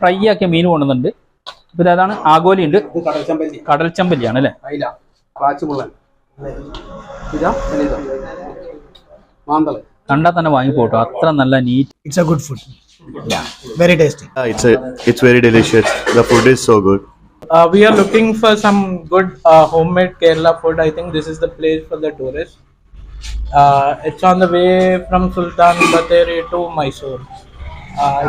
Fry ആക്കിയ മീൻ കൊണ്ടുവന്നിട്ടുണ്ട് അപ്പൊ അതാണ് ആഗോലി ഉണ്ട് കടൽ ചമ്പല്ലി കടൽ ചമ്പല്ലിയാണ് അല്ലേ കണ്ടാൽ തന്നെ വാങ്ങിപ്പോട്ടോ അത്ര നല്ല neat it's a good food very very tasty. Yeah, it's a, it's very delicious. The food is so good. Uh, we are looking for some good uh, homemade Kerala food. I think this is the place for the tourists. Uh, it's on the way from Sultan Bateri to Mysore. Uh.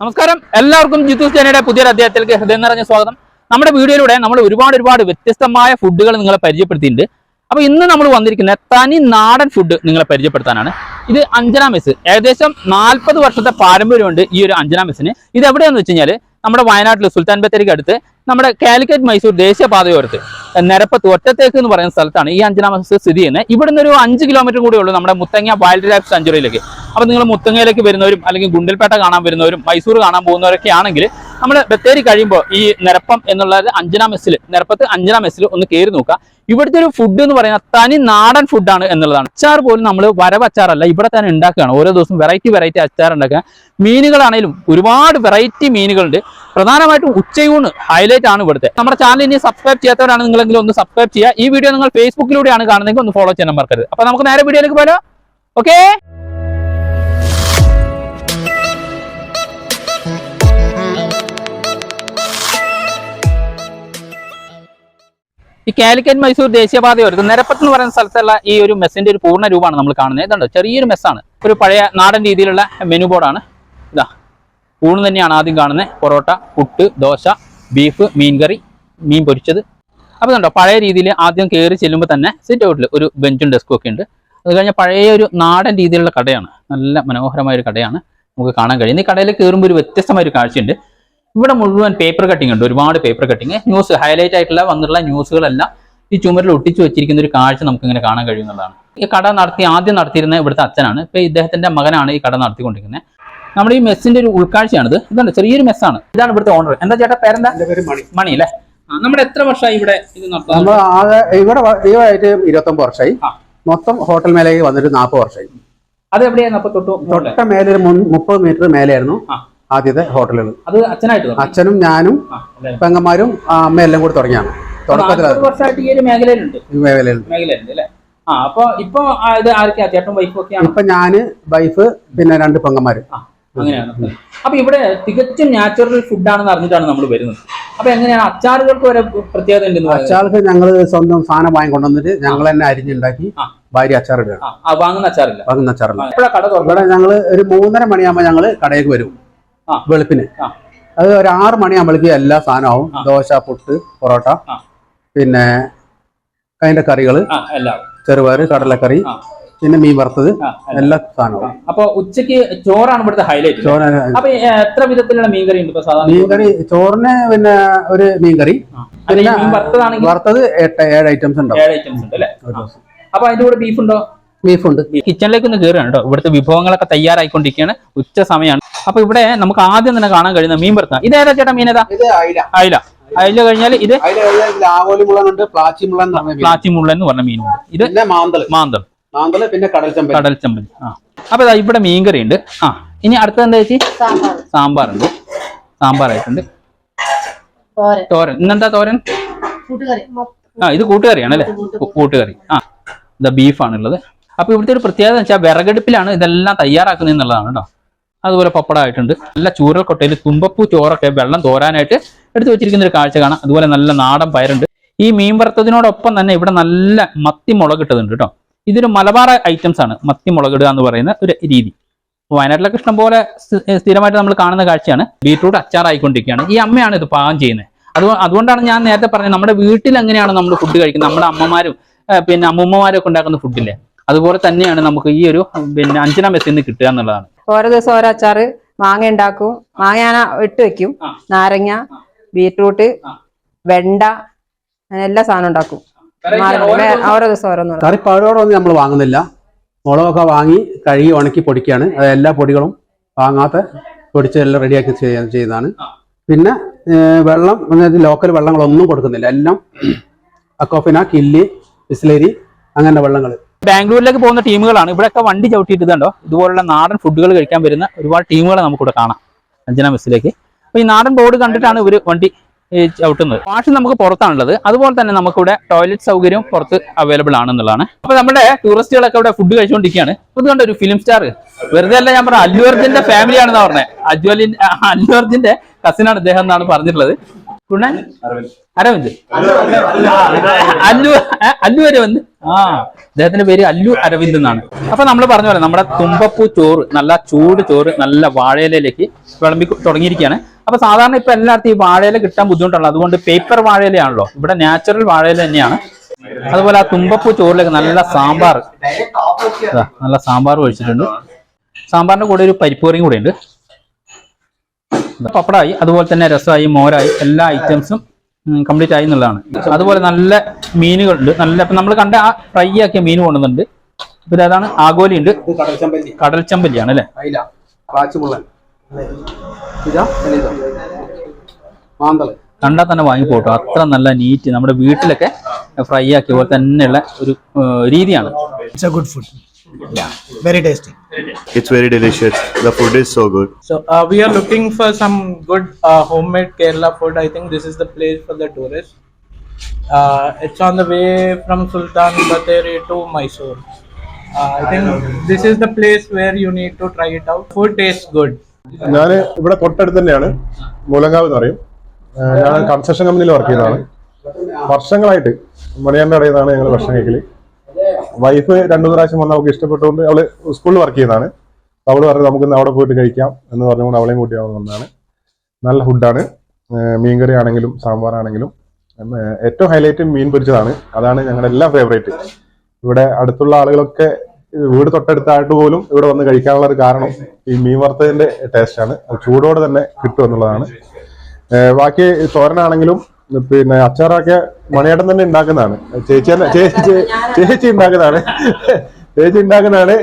നമസ്കാരം. എല്ലാവർക്കും ജിത്തു സേനയുടെ പുതിയൊരു അധ്യായത്തിലേക്ക് ഹൃദയം നിറഞ്ഞ സ്വാഗതം. നമ്മുടെ വീഡിയോയിലൂടെ നമ്മൾ ഒരുപാട് ഒരുപാട് വ്യത്യസ്തമായ ഫുഡുകൾ നിങ്ങളെ പരിചയപ്പെടുത്തിയിട്ടുണ്ട്. അപ്പൊ ഇന്ന് നമ്മൾ വന്നിരിക്കുന്ന തനി നാടൻ ഫുഡ് നിങ്ങളെ പരിചയപ്പെടുത്താനാണ്. ഇത് അഞ്ജന മെസ് ഏകദേശം നാൽപ്പത് വർഷത്തെ പാരമ്പര്യമുണ്ട് ഈ ഒരു അഞ്ജന മെസ്സിന്. ഇത് എവിടെയാന്ന് വെച്ച് നമ്മുടെ വയനാട്ടിൽ സുൽത്താൻ ബത്തേരിക്ക് അടുത്ത് നമ്മുടെ കാലിക്കറ്റ് മൈസൂർ ദേശീയപാതയോരത്ത് നിരപ്പത്ത് ഒറ്റത്തേക്ക് എന്ന് പറയുന്ന സ്ഥലത്താണ് ഈ അഞ്ജന സ്ഥിതി ചെയ്യുന്നത്. ഇവിടുന്ന് ഒരു അഞ്ച് കിലോമീറ്റർ കൂടെ ഉള്ളൂ നമ്മുടെ മുത്തങ്ങ വൈൽഡ് ലൈഫ് സെഞ്ചുറിയിലേക്ക്. അപ്പൊ നിങ്ങൾ മുത്തങ്ങയിലേക്ക് വരുന്നവരും അല്ലെങ്കിൽ ഗുണ്ടൽപേട്ട കാണാൻ വരുന്നവരും മൈസൂർ കാണാൻ പോകുന്നവരൊക്കെ ആണെങ്കിൽ നമ്മൾ ബത്തേരി കഴിയുമ്പോൾ ഈ നിരപ്പം എന്നുള്ള അഞ്ജന മെസ്സിൽ നിരപ്പത്ത് അഞ്ജന മെസ്സിൽ ഒന്ന് കയറി നോക്കുക. ഇവിടുത്തെ ഒരു ഫുഡ് എന്ന് പറയുന്നത് തനി നാടൻ ഫുഡാണ് എന്നുള്ളതാണ്. അച്ചാർ പോലും നമ്മൾ വരവ് അച്ചാറല്ല ഇവിടെ തന്നെ ഉണ്ടാക്കുകയാണ്. ഓരോ ദിവസം വെറൈറ്റി വെറൈറ്റി അച്ചാർ ഉണ്ടാക്കുക. മീനുകളാണെങ്കിലും ഒരുപാട് വെറൈറ്റി മീനുകളുണ്ട്. പ്രധാനമായിട്ടും ഉച്ചയൂണ് ഹൈലൈറ്റ് ആണ് ഇവിടുത്തെ. നമ്മുടെ ചാനൽ ഇനി സബ്സ്ക്രൈബ് ചെയ്യാത്തവരാണ് നിങ്ങളെങ്കിലും ഒന്ന് സബ്സ്ക്രൈബ് ചെയ്യുക. ഈ വീഡിയോ നിങ്ങൾ ഫേസ്ബുക്കിലൂടെയാണ് കാണുന്നതെങ്കിൽ ഒന്ന് ഫോളോ ചെയ്യാൻ മറക്കരുത്. അപ്പൊ നമുക്ക് നേരെ വീഡിയോയിലേക്ക് പോലോ ഓക്കേ ഈ കാലിക്കറ്റ് മൈസൂർ ദേശീയപാത വരുന്നത് നിരപ്പത്ത് എന്ന് പറയുന്ന സ്ഥലത്തുള്ള ഈ ഒരു മെസ്സിന്റെ ഒരു പൂർണ രൂപമാണ് നമ്മൾ കാണുന്നത്. ഇതുണ്ട്? ചെറിയൊരു മെസ്സാണ്. ഒരു പഴയ നാടൻ രീതിയിലുള്ള മെനു ബോർഡാണ് ഇതാ. ഊണ് തന്നെയാണ് ആദ്യം കാണുന്നത്. പൊറോട്ട പുട്ട് ദോശ ബീഫ് മീൻകറി മീൻ പൊരിച്ചത്. അപ്പോൾ ഇതുണ്ടോ? പഴയ രീതിയിൽ ആദ്യം കയറി ചെല്ലുമ്പോൾ തന്നെ സിറ്റ് ഔട്ടിൽ ഒരു ബെഞ്ചും ഡെസ്കും ഒക്കെ ഉണ്ട്. അത് കഴിഞ്ഞാൽ പഴയ ഒരു നാടൻ രീതിയിലുള്ള കടയാണ്. നല്ല മനോഹരമായ ഒരു കടയാണ് നമുക്ക് കാണാൻ കഴിയുന്നത്. ഈ കടയിൽ കയറുമ്പോൾ ഒരു വ്യത്യസ്തമായ ഒരു കാഴ്ചയുണ്ട്. ഇവിടെ മുഴുവൻ പേപ്പർ കട്ടിംഗ് ഉണ്ട്. ഒരുപാട് പേപ്പർ കട്ടിങ് ന്യൂസ് ഹൈലൈറ്റ് ആയിട്ടുള്ള വന്നിട്ടുള്ള ന്യൂസുകളെല്ലാം ഈ ചുമരിൽ ഒട്ടിച്ചു വെച്ചിരിക്കുന്ന ഒരു കാഴ്ച നമുക്ക് ഇങ്ങനെ കാണാൻ കഴിയുന്നതാണ് ഈ കട നടത്തി ആദ്യം നടത്തിയിരുന്ന ഇവിടുത്തെ അച്ഛനാണ്. ഇപ്പൊ ഇദ്ദേഹത്തിന്റെ മകനാണ് ഈ കട നടത്തിക്കൊണ്ടിരിക്കുന്നത്. നമ്മുടെ ഈ മെസ്സിന്റെ ഒരു ഉൾക്കാഴ്ചയാണിത്. ഇതാണ് ചെറിയൊരു മെസ്സാണ്. ഇതാണ് ഇവിടുത്തെ ഓണർ എന്താ ചേട്ടാ പേരെന്താ? മണി. മണി അല്ലേ? നമ്മുടെ എത്ര വർഷമായി ഇവിടെ ഇത് ഇവിടെ ഇരുപത്തൊമ്പത് വർഷമായി. മൊത്തം ഹോട്ടൽ മേലേക്ക് വന്നിട്ട് നാൽപ്പത് വർഷമായി. അത് എവിടെയായിരുന്നു അപ്പൊ തൊട്ടു തൊട്ട മേലെ മുപ്പത് മീറ്റർ മേലെയായിരുന്നു. ആദ്യത്തെ ഹോട്ടലുകൾ. അത് അച്ഛനായിട്ട് അച്ഛനും ഞാനും പെങ്ങന്മാരും അമ്മയെല്ലാം കൂടി തുടങ്ങിയാണ്. തുടക്കത്തിൽ ഈ ഒരു മേഖലയിലുണ്ട്? മേഖലയിലുണ്ട്. അല്ലേ? ആ അപ്പൊ ഇപ്പൊ ആ, ഇത് ആരൊക്കെയാ? ചേട്ടൻ വൈഫും ഒക്കെയാണ് ഇപ്പൊ ഞാൻ വൈഫ് പിന്നെ രണ്ട് പെങ്ങന്മാര്. അങ്ങനെയാണ്. അപ്പൊ ഇവിടെ തികച്ചും നാച്ചുറൽ ഫുഡാണെന്ന് അറിഞ്ഞിട്ടാണ് നമ്മൾ വരുന്നത്. അപ്പൊ എങ്ങനെയാണ്? അച്ചാറുകൾക്ക് വരെ പ്രത്യേകത ഉണ്ട് അച്ചാർക്ക് ഞങ്ങൾ സ്വന്തം സാധനം വാങ്ങി കൊണ്ടുവന്നിട്ട് ഞങ്ങൾ തന്നെ അരിഞ്ഞുണ്ടാക്കി. ഭാര്യ അച്ചാറിടുക വാങ്ങുന്ന അച്ചാറില്ല. വാങ്ങുന്ന അച്ചാറില്ല. ഇവിടെ ഞങ്ങൾ ഒരു മൂന്നര മണിയാകുമ്പോ ഞങ്ങൾ കടയിലേക്ക് വരും. വെളുപ്പിന്. അത് ഒരു ആറ് മണിയാകുമ്പോഴേക്ക് എല്ലാ സാധനവും. ദോശ പുട്ട് പൊറോട്ട. പിന്നെ അതിന്റെ കറികൾ ചെറുപയർ കടലക്കറി പിന്നെ മീൻ വറുത്തത് എല്ലാം. സാധനവും. അപ്പൊ ഉച്ചയ്ക്ക് ചോറാണ് ഇവിടുത്തെ ഹൈലൈറ്റ് അപ്പൊ എത്ര വിധത്തിലുള്ള മീൻകറി ഉണ്ട് മീൻകറി ചോറിന് പിന്നെ ഒരു മീൻകറി വറുത്തതാണെങ്കിൽ? വറുത്തത് എട്ട് ഏഴ് ഐറ്റംസ് ഉണ്ടാവും. ഏഴ് ഐറ്റംസ് ഉണ്ട് അല്ലേ? അപ്പൊ അതിന്റെ കൂടെ ബീഫ് ഉണ്ടോ? ബീഫുണ്ട് കിച്ചണിലേക്ക് ഒന്ന് കയറുകയാണ് കേട്ടോ. ഇവിടുത്തെ വിഭവങ്ങളൊക്കെ തയ്യാറായിക്കൊണ്ടിരിക്കുകയാണ്. ഉച്ച സമയമാണ്. അപ്പൊ ഇവിടെ നമുക്ക് ആദ്യം തന്നെ കാണാൻ കഴിയുന്ന മീൻ വറുത്ത. ഏതാ ചേട്ടാ മീൻ ഏതാ? അയില. അയില. കഴിഞ്ഞാൽ ഇത് ആവോലി മുളകുണ്ട് പ്ലാച്ചി മുള്ളൻ പറഞ്ഞ പ്ലാച്ചി മുള്ളൻ എന്ന് പറഞ്ഞ മീനുണ്ട്. ഇത് മാന്തൽ മാന്തൾ. മാന്തൾ മാന്തൾ പിന്നെ കടൽ ചമ്പൽ കടൽ ചമ്പൽ ആ. അപ്പൊ ഇതാ ഇവിടെ മീൻകറി ഉണ്ട്. ആ. ഇനി അടുത്തത് എന്താ ചേച്ചി? സാമ്പാറുണ്ട് സാമ്പാറായിട്ടുണ്ട്. തോരൻ. തോരൻ. ഇന്നെന്താ തോരൻ? ആ ഇത് കൂട്ടുകറിയാണ് അല്ലേ കൂട്ടുകറി. ആ. ഇതാ ബീഫാണുള്ളത്. അപ്പൊ ഇവിടുത്തെ ഒരു പ്രത്യേകത വെച്ചാൽ വിറകടുപ്പിലാണ് ഇതെല്ലാം തയ്യാറാക്കുന്നത് എന്നുള്ളതാണ് കേട്ടോ. അതുപോലെ പപ്പട ആയിട്ടുണ്ട് നല്ല ചൂരൽ കൊട്ടയിൽ തുമ്പപ്പൂ ചോറൊക്കെ വെള്ളം തോരാനായിട്ട് എടുത്തു വെച്ചിരിക്കുന്ന ഒരു കാഴ്ച കാണാം. അതുപോലെ നല്ല നാടൻ പയറുണ്ട്. ഈ മീൻ വറുത്തതിനോടൊപ്പം തന്നെ ഇവിടെ നല്ല മത്തി മുളക് ഇട്ടതുണ്ട് കേട്ടോ. ഇതൊരു മലബാർ ഐറ്റംസ് ആണ് മത്തി മുളകിടുക എന്ന് പറയുന്ന ഒരു രീതി. വയനാട്ടിലൊക്കെ ഇഷ്ടം പോലെ സ്ഥി- സ്ഥിരമായിട്ട് നമ്മൾ കാണുന്ന കാഴ്ചയാണ്. ബീട്രൂട്ട് അച്ചാറായിക്കൊണ്ടിരിക്കുകയാണ്. ഈ അമ്മയാണ് ഇത് പാകം ചെയ്യുന്നത്. അത് അതുകൊണ്ടാണ് ഞാൻ നേരത്തെ പറഞ്ഞത് നമ്മുടെ വീട്ടിൽ എങ്ങനെയാണ് നമ്മൾ ഫുഡ് കഴിക്കുന്നത്? നമ്മുടെ അമ്മമാരും പിന്നെ അമ്മൂമ്മമാരും ഒക്കെ ഉണ്ടാക്കുന്ന ഫുഡില്ലേ അതുപോലെ തന്നെയാണ് നമുക്ക് ഈ ഒരു പിന്നെ അഞ്ചന മെസ്സിൽ നിന്ന് കിട്ടുക എന്നുള്ളതാണ്. ഓരോ ദിവസം ഓരോ അച്ചാറ് മാങ്ങ ഉണ്ടാക്കും. മാങ്ങ ഞാൻ ഇട്ട് വെക്കും. നാരങ്ങ ബീറ്റ്റൂട്ട് വെണ്ട അങ്ങനെ എല്ലാ സാധനം ഉണ്ടാക്കും. ഓരോ ദിവസം ഓരോന്ന് കറി പഴവോടൊന്നും നമ്മൾ വാങ്ങുന്നില്ല. മുളകൊക്കെ വാങ്ങി കഴുകി ഉണക്കി പൊടിക്കുകയാണ്. അത് എല്ലാ പൊടികളും വാങ്ങാത്ത പൊടിച്ച് എല്ലാം റെഡിയാക്കി ചെയ്യ- ചെയ്യുന്നതാണ് പിന്നെ വെള്ളം ലോക്കൽ വെള്ളങ്ങളൊന്നും കൊടുക്കുന്നില്ല. എല്ലാം അക്കോഫിന കില്ലി ബിസ്ലേരി അങ്ങനെ വെള്ളങ്ങൾ. ബാംഗ്ലൂരിലേക്ക് പോകുന്ന ടീമുകളാണ്. ഇവിടെയൊക്കെ വണ്ടി ചവിട്ടിയിട്ട് ഇതുണ്ടോ? ഇതുപോലുള്ള നാടൻ ഫുഡുകൾ കഴിക്കാൻ വരുന്ന ഒരുപാട് ടീമുകളെ നമുക്കിവിടെ കാണാം. അഞ്ജന മെസ്സിലേക്ക്. അപ്പൊ ഈ നാടൻ ബോർഡ് കണ്ടിട്ടാണ് ഇവർ വണ്ടി ചവിട്ടുന്നത്. വാഷ് നമുക്ക് പുറത്താണുള്ളത്. അതുപോലെ തന്നെ നമുക്കിവിടെ ടോയ്ലറ്റ് സൗകര്യവും പുറത്ത് അവൈലബിൾ ആണെന്നുള്ളതാണ്. അപ്പൊ നമ്മുടെ ടൂറിസ്റ്റുകളൊക്കെ ഇവിടെ ഫുഡ് കഴിച്ചുകൊണ്ടിരിക്കുകയാണ്. ഇത് കണ്ടോ ഒരു ഫിലിം സ്റ്റാർ വെറുതെ അല്ല ഞാൻ പറഞ്ഞ അല്ലു ഫാമിലി ആണെന്ന് പറഞ്ഞത് അജ്വലിൻ അല്ലു അർജുന്റെ കസിനാണ് ഇദ്ദേഹം എന്നാണ് പറഞ്ഞിട്ടുള്ളത്. കുണ്ണൻ അരവിന്ദ്. അല്ലു അല്ലു അരവിന്ദ് ആ അദ്ദേഹത്തിന്റെ പേര് അല്ലു അരവിന്ദ് എന്നാണ്. അപ്പൊ നമ്മൾ പറഞ്ഞ പോലെ നമ്മുടെ തുമ്പപ്പൂ ചോറ് നല്ല ചൂട് ചോറ് നല്ല വാഴയിലേക്ക് വിളമ്പി തുടങ്ങിയിരിക്കുകയാണ്. അപ്പൊ സാധാരണ ഇപ്പൊ എല്ലായിടത്തും ഈ വാഴയില കിട്ടാൻ ബുദ്ധിമുട്ടാണ് അതുകൊണ്ട് പേപ്പർ വാഴയിലയാണല്ലോ. ഇവിടെ നാച്ചുറൽ വാഴയില തന്നെയാണ്. അതുപോലെ ആ തുമ്പപ്പൂ ചോറിലേക്ക് നല്ല സാമ്പാർ. നല്ല സാമ്പാർ ഒഴിച്ചിട്ടുണ്ട്. സാമ്പാറിന്റെ കൂടെ ഒരു പരിപ്പൂറിയും കൂടെ ഉണ്ട്. പപ്പടമായി അതുപോലെ തന്നെ രസമായി മോരായി എല്ലാ ഐറ്റംസും കംപ്ലീറ്റ് ആയി എന്നുള്ളതാണ്. അതുപോലെ നല്ല മീനുകളുണ്ട്. നല്ല ഇപ്പൊ നമ്മൾ കണ്ട ആ ഫ്രൈ ആക്കിയ മീൻ കൊണ്ടുവന്നുണ്ട് പിന്നെ അതാണ് ആഗോലി ഉണ്ട് കടൽ ചമ്പല്ലി. കടൽ ചമ്പല്ലിയാണ് അല്ലെ? കണ്ടാ തന്നെ കണ്ടാൽ വാങ്ങിപ്പോട്ടോ. അത്ര നല്ല നീറ്റ് നമ്മുടെ വീട്ടിലൊക്കെ ഫ്രൈ ആക്കിയ പോലെ തന്നെയുള്ള ഒരു രീതിയാണ്. Good food very food. It's very delicious. The food is so good. So uh, we are looking for some good uh, homemade Kerala food. I think this is the place for the tourists. Uh, it's on the way from Sultan Bateri to Mysore. Uh, I think this is the place where you need to try it out. Food tastes good. ഞാൻ ഇവിടെ തൊട്ടടുത്ത് തന്നെയാണ് മൂലങ്കാവ് എന്ന് പറയും ഞാൻ construction കമ്പനിയിൽ work ചെയ്തതാണ് വർഷങ്ങളായിട്ട് മണിയാന്റെ കടയിൽ നിന്നാണ് ഞങ്ങൾ ഭക്ഷണം കഴിക്കൽ വൈഫ് രണ്ടു പ്രാവശ്യം വന്ന് അവൾക്ക് ഇഷ്ടപ്പെട്ടുകൊണ്ട് അവൾ സ്കൂളിൽ വർക്ക് ചെയ്യുന്നതാണ് അവൾ പറഞ്ഞു നമുക്ക് അവിടെ പോയിട്ട് കഴിക്കാം എന്ന് പറഞ്ഞുകൊണ്ട് അവളെയും കൂട്ടി അവൾ വന്നതാണ്. നല്ല ഫുഡാണ് മീൻകറി ആണെങ്കിലും സാമ്പാർ ആണെങ്കിലും. ഏറ്റവും ഹൈലൈറ്റ് മീൻ പൊരിച്ചതാണ്. അതാണ് ഞങ്ങളുടെ എല്ലാം ഫേവറേറ്റ് ഇവിടെ അടുത്തുള്ള ആളുകളൊക്കെ വീട് തൊട്ടടുത്തായിട്ട് പോലും ഇവിടെ വന്ന് കഴിക്കാനുള്ള ഒരു കാരണം ഈ മീൻ വറുത്തതിന്റെ ടേസ്റ്റ് ആണ്. ചൂടോടെ തന്നെ കിട്ടും എന്നുള്ളതാണ്. ബാക്കി തോരനാണെങ്കിലും പിന്നെ അച്ചാറൊക്കെ മണിയേട്ടൻ തന്നെ ഉണ്ടാക്കുന്നതാണ്. ചേച്ചി തന്നെ ചേ- ചേ- ചേച്ചി ഉണ്ടാക്കുന്നതാണ്. ചേച്ചി ഉണ്ടാക്കുന്നതാണ്.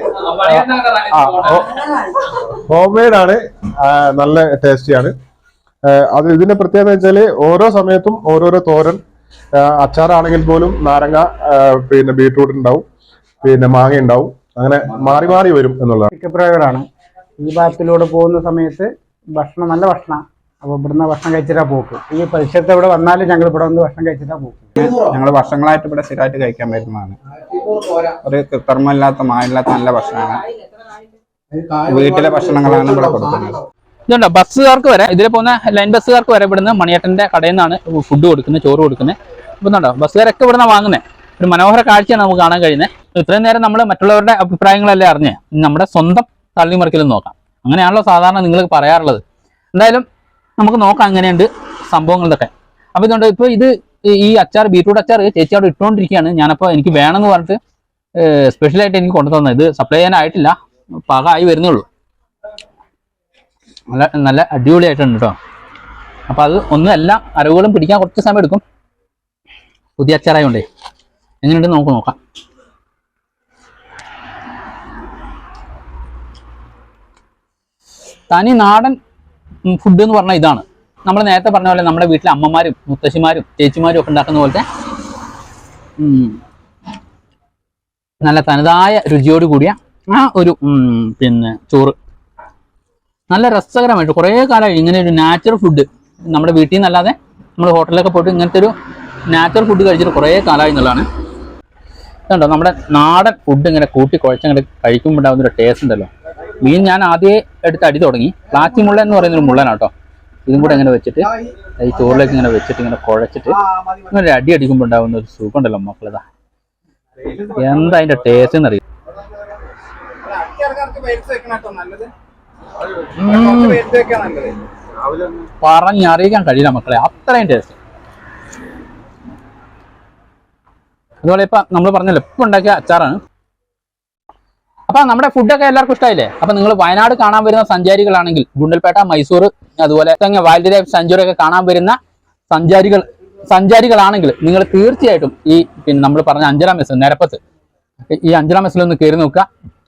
ഹോം മെയ്ഡ് ആണ് നല്ല ടേസ്റ്റിയാണ്. അത് ഇതിന്റെ പ്രത്യേകത വെച്ചാൽ ഓരോ സമയത്തും ഓരോരോ തോരൻ അച്ചാറാണെങ്കിൽ പോലും നാരങ്ങ പിന്നെ ബീട്രൂട്ട് ഉണ്ടാവും. പിന്നെ മാങ്ങ ഉണ്ടാവും. അങ്ങനെ മാറി മാറി വരും എന്നുള്ളതാണ്. ഈ ഭാഗത്തിലൂടെ പോകുന്ന സമയത്ത് ഭക്ഷണം നല്ല ഭക്ഷണം അപ്പോൾ ഇവിടുന്ന് ഭക്ഷണം കഴിച്ചിട്ടാ പോക്ക്. ഈ പരിസരത്ത് ഇവിടെ വന്നാലും ഞങ്ങൾ ഇവിടെ വന്ന് ഭക്ഷണം കഴിച്ചിട്ടാ പോക്ക്. ഞങ്ങൾ വർഷങ്ങളായിട്ട് ഇവിടെ സ്ഥിരമായിട്ട് കഴിക്കാൻ വരുന്നതാണ്. ഒരു കൃത്രിമല്ലാത്ത മായില്ലാത്ത നല്ല ഭക്ഷണമാണ്. വീട്ടിലെ ഭക്ഷണങ്ങളാണ് ഇവിടെ കൊടുക്കുന്നത്. ഇതുണ്ടോ? ബസ്സുകാർക്ക് വരെ ഇതിൽ പോകുന്ന ലൈൻ ബസ്സുകാർക്ക് വരെ ഇവിടുന്ന് മണിയേട്ടന്റെ കടയിൽ നിന്നാണ് ഫുഡ് കൊടുക്കുന്നത് ചോറ് കൊടുക്കുന്നത്. അപ്പോൾ ഇതുണ്ടോ? ബസ്സുകാരൊക്കെ ഇവിടുന്ന് വാങ്ങുന്നത് ഒരു മനോഹര കാഴ്ചയാണ് നമുക്ക് കാണാൻ കഴിയുന്നത്. ഇത്രയും നേരം നമ്മൾ മറ്റുള്ളവരുടെ അഭിപ്രായങ്ങളല്ലേ അറിഞ്ഞ് നമ്മുടെ സ്വന്തം തള്ളിമറിക്കലും നോക്കാം. അങ്ങനെയാണല്ലോ സാധാരണ നിങ്ങൾ പറയാറുള്ളത്. എന്തായാലും നമുക്ക് നോക്കാം എങ്ങനെയുണ്ട് സംഭവങ്ങളിലൊക്കെ അപ്പൊ ഇതുകൊണ്ട് ഇപ്പൊ ഇത് ഈ- അച്ചാർ ബീറ്റ്റൂട്ട് അച്ചാർ ചേച്ചി അവിടെ ഇട്ടുകൊണ്ടിരിക്കുകയാണ്. ഞാനപ്പോൾ എനിക്ക് വേണമെന്ന് പറഞ്ഞിട്ട് സ്പെഷ്യലായിട്ട് എനിക്ക് കൊണ്ടു തന്നത് ഇത് സപ്ലൈ ചെയ്യാനായിട്ടില്ല. പാകമായി വരുന്നുള്ളൂ നല്ല നല്ല അടിപൊളിയായിട്ടുണ്ട് കേട്ടോ അപ്പൊ അത് ഒന്നും എല്ലാം അരവുകളും പിടിക്കാൻ കുറച്ച് സമയം എടുക്കും. പുതിയ അച്ചാറായോണ്ടേ. എങ്ങനെയുണ്ട് നമുക്ക് നോക്കാം. തനി നാടൻ ഫുഡ് എന്ന് പറഞ്ഞാൽ ഇതാണ്. നമ്മൾ നേരത്തെ പറഞ്ഞ പോലെ നമ്മുടെ വീട്ടിലെ അമ്മമാരും മുത്തശ്ശിമാരും ചേച്ചിമാരും ഒക്കെ ഉണ്ടാക്കുന്ന പോലത്തെ നല്ല തനതായ രുചിയോട് കൂടിയ ആ ഒരു പിന്നെ ചോറ്. നല്ല രസകരമായിട്ട് കുറേ കാലമായി ഇങ്ങനെ ഒരു നാച്ചുറൽ ഫുഡ് നമ്മുടെ വീട്ടിൽ നിന്നല്ലാതെ നമ്മൾ ഹോട്ടലിലൊക്കെ പോയിട്ട് ഇങ്ങനത്തെ ഒരു നാച്ചുറൽ ഫുഡ് കഴിച്ചിട്ട് കുറേ കാലമായി എന്നുള്ളതാണ്. കണ്ടോ നമ്മുടെ നാടൻ ഫുഡ് ഇങ്ങനെ കൂട്ടി കഴിക്കുമ്പോൾ ഉണ്ടാകുന്ന ഒരു ടേസ്റ്റ് ഉണ്ടല്ലോ. മീൻ ഞാൻ ആദ്യം എടുത്ത് അടി തുടങ്ങി. പ്ലാസ്റ്റിക് മുള്ള എന്ന് പറയുന്നൊരു മുള്ളനാട്ടോ. ഇതും കൂടെ ഇങ്ങനെ വെച്ചിട്ട് ഈ ചോറിലേക്ക് ഇങ്ങനെ വെച്ചിട്ട് ഇങ്ങനെ കുഴച്ചിട്ട് ഇങ്ങനെ ഒരു അടി അടിക്കുമ്പോൾ ഉണ്ടാകുന്ന ഒരു സൂപ്പ് ഉണ്ടല്ലോ മക്കളതാ എന്താ അതിന്റെ ടേസ്റ്റ് എന്ന് അറിയാം? പറഞ്ഞറിയിക്കാൻ കഴിയില്ല മക്കളെ അത്രയും ടേസ്റ്റ് അതുപോലെ ഇപ്പൊ നമ്മൾ പറഞ്ഞല്ലോ ഇപ്പൊ ഉണ്ടാക്കിയ അച്ചാറാണ്. അപ്പൊ നമ്മുടെ ഫുഡൊക്കെ എല്ലാവർക്കും ഇഷ്ടമായില്ലേ അപ്പൊ നിങ്ങൾ വയനാട് കാണാൻ വരുന്ന സഞ്ചാരികളാണെങ്കിൽ ഗുണ്ടൽപേട്ട മൈസൂർ അതുപോലെ തന്നെ വൈൽഡ് ലൈഫ് സെഞ്ചുറി ഒക്കെ കാണാൻ വരുന്ന സഞ്ചാരികൾ സഞ്ചാരികളാണെങ്കിൽ നിങ്ങൾ തീർച്ചയായിട്ടും ഈ പിന്നെ നമ്മൾ പറഞ്ഞ അഞ്ചലാം മെസ്സിൽ നിരപ്പത്ത്. ഈ അഞ്ചലാം മെസ്സിലൊന്ന് കയറി നോക്കുക.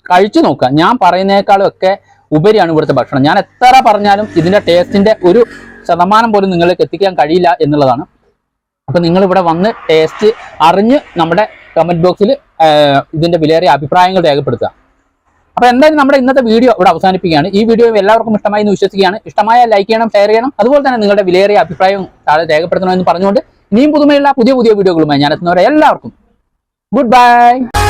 കഴിച്ചു നോക്കുക. ഞാൻ പറയുന്നേക്കാളും ഒക്കെ ഉപരിയാണ് ഇവിടുത്തെ ഭക്ഷണം. ഞാൻ എത്ര പറഞ്ഞാലും ഇതിന്റെ ടേസ്റ്റിന്റെ ഒരു ശതമാനം പോലും നിങ്ങൾക്ക് എത്തിക്കാൻ കഴിയില്ല എന്നുള്ളതാണ്. അപ്പൊ നിങ്ങൾ ഇവിടെ വന്ന് ടേസ്റ്റ് അറിഞ്ഞ് നമ്മുടെ കമന്റ് ബോക്സിൽ ഇതിന്റെ വിലയേറിയ അഭിപ്രായങ്ങൾ രേഖപ്പെടുത്തുക. അപ്പൊ എന്തായാലും നമ്മുടെ ഇന്നത്തെ വീഡിയോ ഇവിടെ അവസാനിപ്പിക്കുകയാണ്. ഈ വീഡിയോ എല്ലാവർക്കും ഇഷ്ടമായി എന്ന് വിശ്വസിക്കുകയാണ്. ഇഷ്ടമായ ലൈക്ക് ചെയ്യണം ഷെയർ ചെയ്യണം. അതുപോലെ തന്നെ നിങ്ങളുടെ വിലയേറിയ അഭിപ്രായവും താഴെ രേഖപ്പെടുത്തണമെന്ന് പറഞ്ഞുകൊണ്ട് ഇനിയും പുതുമയുള്ള പുതിയ പുതിയ വീഡിയോകളുമായി ഞാൻ എത്തുന്നവരെ എല്ലാവർക്കും. Good bye